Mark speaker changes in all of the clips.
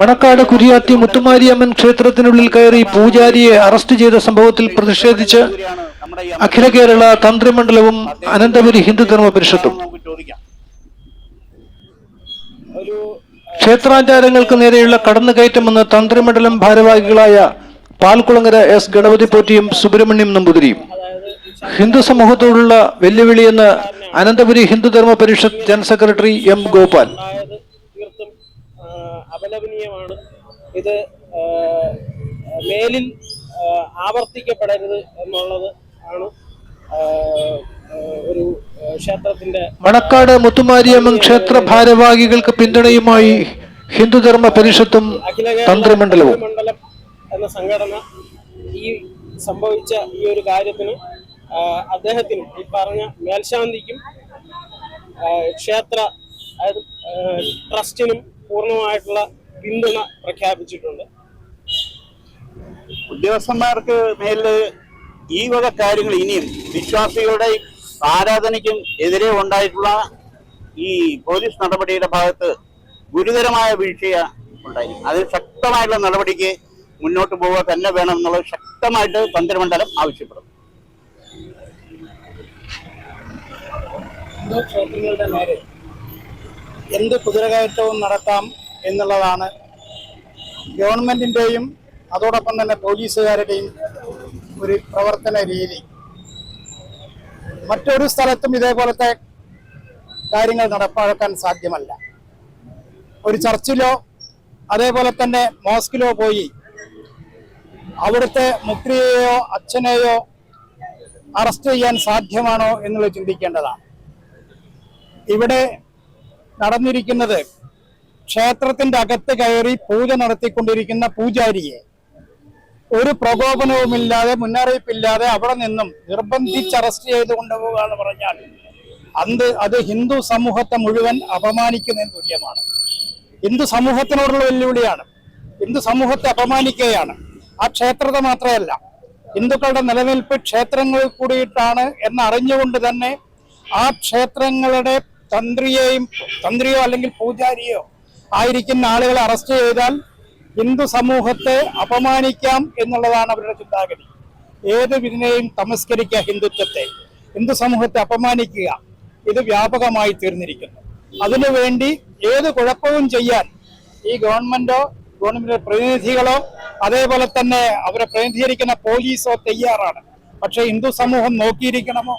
Speaker 1: മണക്കാട് കുരിയാത്തി മുത്തുമാരിയമ്മൻ ക്ഷേത്രത്തിനുള്ളിൽ കയറി പൂജാരിയെ അറസ്റ്റ് ചെയ്ത സംഭവത്തിൽ പ്രതിഷേധിച്ച് അഖില കേരള തന്ത്രിമണ്ഡലവും അനന്തപുരി ഹിന്ദു ധർമ്മ പരിഷത്തും ക്ഷേത്രാചാരങ്ങൾക്ക് നേരെയുള്ള കടന്നുകയറ്റമെന്ന് തന്ത്രിമണ്ഡലം ഭാരവാഹികളായ പാൽക്കുളങ്ങര എസ് ഗണപതി പോറ്റിയും സുബ്രഹ്മണ്യം നമ്പൂതിരിയും. ഹിന്ദു സമൂഹത്തോടുള്ള വെല്ലുവിളിയെന്ന് Ananthapuri Hindudharma Parishad general secretary M Gopal.
Speaker 2: അപലപനീയമാണ്. ഇത് മേലിൽ ആവർത്തിക്കപ്പെടരുത് എന്നുള്ളത് ആണ് ഒരു ക്ഷേത്രത്തിന്റെ
Speaker 1: മണക്കാട് മുത്തുമാരിയമ്മൻ ക്ഷേത്ര ഭാരവാഹികൾക്ക് പിന്തുണയുമായി ഹിന്ദുധർമ്മ പരിഷത്തും
Speaker 2: തന്ത്രമണ്ഡലവും
Speaker 1: തന്ത്രിമണ്ഡലവും.
Speaker 2: മണ്ഡലം എന്ന സംഘടന ഈ സംഭവിച്ച ഈ ഒരു കാര്യത്തിന് അദ്ദേഹത്തിന് ഈ പറഞ്ഞ മേൽശാന്തിക്കും ക്ഷേത്ര അതായത് ട്രസ്റ്റിനും പൂർണമായിട്ടുള്ള പിന്തുണ പ്രഖ്യാപിച്ചിട്ടുണ്ട്.
Speaker 3: ഉദ്യോഗസ്ഥന്മാർക്ക് മേലിൽ ഈ വക കാര്യങ്ങൾ ഇനിയും വിശ്വാസികളുടെ ആരാധനയ്ക്കും എതിരെ ഉണ്ടായിട്ടുള്ള ഈ പോലീസ് നടപടിയുടെ ഭാഗത്ത് ഗുരുതരമായ വീഴ്ച ഉണ്ടായി അതിൽ ശക്തമായിട്ടുള്ള നടപടിക്ക് മുന്നോട്ട് പോവുക തന്നെ വേണം എന്നുള്ളത് ശക്തമായിട്ട് തന്ത്രമണ്ഡലം ആവശ്യപ്പെടും
Speaker 4: ക്ഷേത്രങ്ങളുടെ നേരെ എന്ത് കുതിരകയറ്റവും നടത്താം എന്നുള്ളതാണ് ഗവൺമെന്റിന്റെയും അതോടൊപ്പം തന്നെ പോലീസുകാരുടെയും ഒരു പ്രവർത്തന രീതി. മറ്റൊരു സ്ഥലത്തും ഇതേപോലത്തെ കാര്യങ്ങൾ നടപ്പാക്കാൻ സാധ്യമല്ല. ഒരു ചർച്ചിലോ അതേപോലെ തന്നെ മോസ്കിലോ പോയി അവിടുത്തെ മുക്രിയെയോ അച്ഛനെയോ അറസ്റ്റ് ചെയ്യാൻ സാധ്യമാണോ എന്നുള്ളത് ചിന്തിക്കേണ്ടതാണ്. ഇവിടെ നടന്നിരിക്കുന്നത്. ക്ഷേത്രത്തിന്റെ അകത്ത് കയറി പൂജ നടത്തിക്കൊണ്ടിരിക്കുന്ന പൂജാരിയെ ഒരു പ്രകോപനവുമില്ലാതെ മുന്നറിയിപ്പില്ലാതെ അവിടെ നിന്നും നിർബന്ധിച്ച് അറസ്റ്റ് ചെയ്ത് കൊണ്ടുപോകുക എന്ന് പറഞ്ഞാൽ അന്ത് അത് ഹിന്ദു സമൂഹത്തെ മുഴുവൻ അപമാനിക്കുന്നതിന് തുല്യമാണ്. ഹിന്ദു സമൂഹത്തിനോടുള്ള വെല്ലുവിളിയാണ്. ഹിന്ദു സമൂഹത്തെ അപമാനിക്കുകയാണ്. ആ ക്ഷേത്രത്തെ മാത്രമല്ല ഹിന്ദുക്കളുടെ നിലനിൽപ്പ് ക്ഷേത്രങ്ങളിൽ കൂടിയിട്ടാണ് എന്നറിഞ്ഞുകൊണ്ട് തന്നെ ആ ക്ഷേത്രങ്ങളുടെ തന്ത്രിയെയും തന്ത്രിയോ അല്ലെങ്കിൽ പൂജാരിയോ ആയിരിക്കുന്ന ആളുകളെ അറസ്റ്റ് ചെയ്താൽ ഹിന്ദു സമൂഹത്തെ അപമാനിക്കാം എന്നുള്ളതാണ് അവരുടെ ചിന്താഗതി. ഏത് വിധിനെയും തമസ്കരിക്കുക ഹിന്ദുത്വത്തെ. ഹിന്ദു സമൂഹത്തെ അപമാനിക്കുക. ഇത് വ്യാപകമായി തീർന്നിരിക്കുന്നു. അതിനുവേണ്ടി ഏത് കുഴപ്പവും ചെയ്യാൻ ഈ ഗവൺമെന്റോ ഗവൺമെന്റ് പ്രതിനിധികളോ അതേപോലെ തന്നെ അവരെ പ്രതിനിധീകരിക്കുന്ന പോലീസോ തയ്യാറാണ്. പക്ഷെ ഹിന്ദു സമൂഹം നോക്കിയിരിക്കണമോ?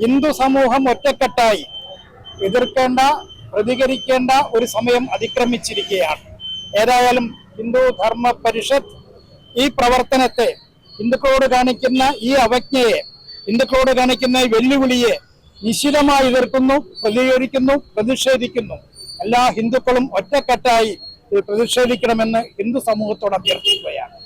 Speaker 4: ഹിന്ദു സമൂഹം ഒറ്റക്കെട്ടായി. എതിർക്കേണ്ട പ്രതികരിക്കേണ്ട ഒരു സമയം അതിക്രമിച്ചിരിക്കുകയാണ്. ഏതായാലും ഹിന്ദു ധർമ്മ പരിഷത്ത് ഈ പ്രവർത്തനത്തെ ഹിന്ദുക്കളോട് കാണിക്കുന്ന ഈ അവജ്ഞയെ ഹിന്ദുക്കളോട് കാണിക്കുന്ന വെല്ലുവിളിയെ നിശിതമായി എതിർക്കുന്നു പ്രതികരിക്കുന്നു പ്രതിഷേധിക്കുന്നു. എല്ലാ ഹിന്ദുക്കളും ഒറ്റക്കെട്ടായി പ്രതിഷേധിക്കണമെന്ന് ഹിന്ദു സമൂഹത്തോട് അഭ്യർത്ഥിക്കുകയാണ്.